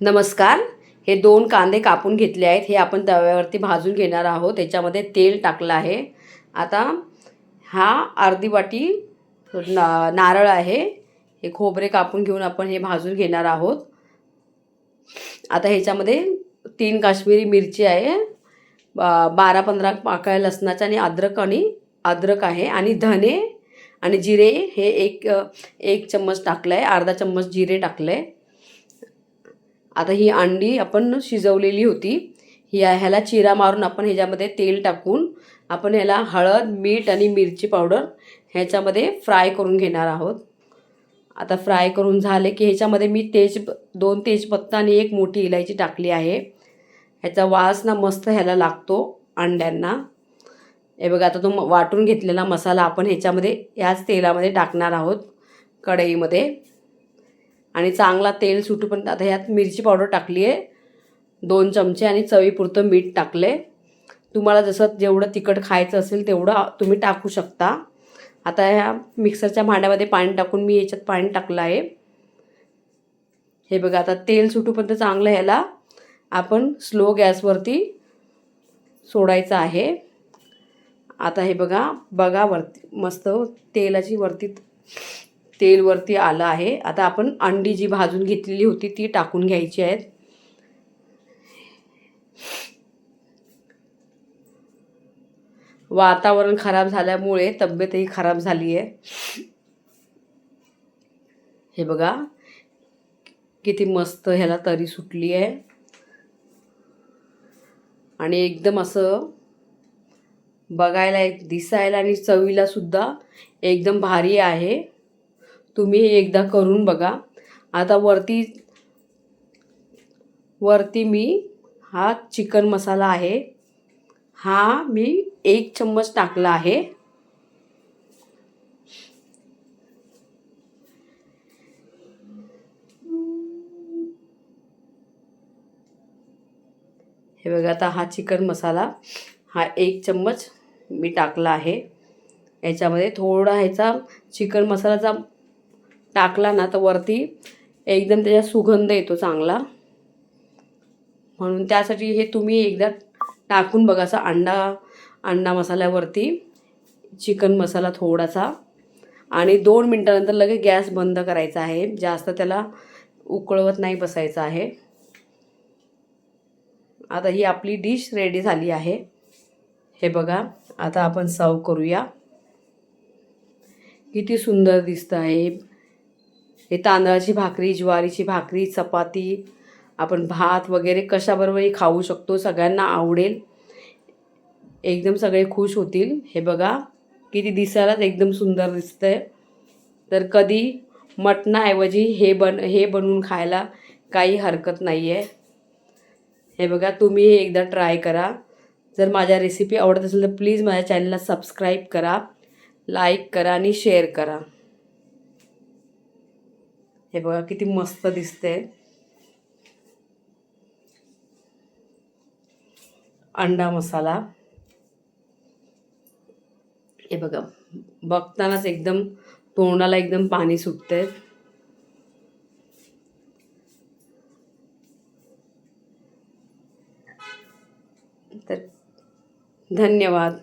नमस्कार. हे दोन कांदे कापून घेतले आहेत. हे आपण तव्यावरती भाजून घेणार आहोत. त्याच्यामध्ये तेल टाकलं आहे. आता हा अर्धी वाटी ना नारळ आहे. हे खोबरे कापून घेऊन आपण हे भाजून घेणार आहोत. आता ह्याच्यामध्ये तीन काश्मीरी मिरची आहे. बारा पंधरा पाकळ्या लसणाच्या आणि अद्रक आणि अद्रक आहे. आणि धने आणि जिरे हे एक एक चम्मच टाकलं आहे अर्धा चम्मच जिरे टाकलं आहे आता ही अंडी आपण शिजवलेली होती. ही ह्याला चिरा मारून आपण ह्याच्यामध्ये तेल टाकून आपण ह्याला हळद मीठ आणि मिरची पावडर ह्याच्यामध्ये फ्राय करून घेणार आहोत. आता फ्राय करून झाले की ह्याच्यामध्ये मी तेज दोन तेजपत्ता आणि एक मोठी इलायची टाकली आहे. ह्याचा वास ना मस्त ह्याला लागतो अंड्यांना. हे बघा आता तो म- वाटून घेतलेला मसाला आपण ह्याच्यामध्ये ह्याच तेलामध्ये टाकणार आहोत कढईमध्ये. आणि चांगला तेल सुटू पण आता ह्यात मिरची पावडर टाकली आहे दोन चमचे आणि चवीपुरतं मीठ टाकले. तुम्हाला जसं जेवढं तिखट खायचं असेल तेवढं तुम्ही टाकू शकता. आता ह्या मिक्सरच्या भांड्यामध्ये पाणी टाकून मी याच्यात पाणी टाकलं आहे. हे बघा आता तेल सुटूपर्यंत चांगलं ह्याला आपण स्लो गॅसवरती सोडायचं आहे. आता हे बघा बघा वरती मस्त तेलाची वरती तेल वरती आलं आहे. आता आपण अंडी जी भाजून घेतलेली होती ती टाकून घ्यायची आहेत. वातावरण खराब झाल्यामुळे तब्येतही खराब झाली आहे हे बघा किती मस्त ह्याला तरी सुटली आहे आणि एकदम असं बघायला एक दिसायला आणि चवीला सुद्धा एकदम भारी आहे. तुम्ही एकदा करून बघा. आता वरती वरती मी हा चिकन मसाला आहे. हा मी एक चम्मच टाकला आहे. हे बघा आता हा चिकन मसाला हा एक चम्मच मी टाकला आहे. याच्यामध्ये थोडा ह्याचा चिकन मसाल्याचा टाकला ना तर वरती एकदम त्याचा सुगंध येतो चांगला. म्हणून त्यासाठी हे तुम्ही एकदा टाकून बघा असा अंडा अंडा मसाल्यावरती चिकन मसाला थोडासा. आणि दोन मिनटानंतर लगेच गॅस बंद करायचा आहे. जास्त त्याला उकळवत नाही बसायचं आहे. आता ही आपली डिश रेडी झाली आहे. हे बघा आता आपण सर्व करूया. किती सुंदर दिसतं आहे हे तांदळाची भाकरी ज्वारीची भाकरी चपाती आपण भात वगैरे कशाबरोबरही खाऊ शकतो सगळ्यांना आवडेल. एकदम सगळे खुश होतील. हे बघा किती दिसायलाच एकदम सुंदर दिसतंय. तर कधी मटणाऐवजी हे बन हे बनवून खायला काही हरकत नाही आहे हे बघा तुम्ही एकदा ट्राय करा. जर माझ्या रेसिपी आवडत असेल तर प्लीज माझ्या चॅनलला सबस्क्राईब करा लाईक करा आणि शेअर करा. हे बघा किती मस्त दिसते अंडा मसाला. हे बघा बघतानाच एकदम तोंडाला एकदम पाणी सुटते तर धन्यवाद.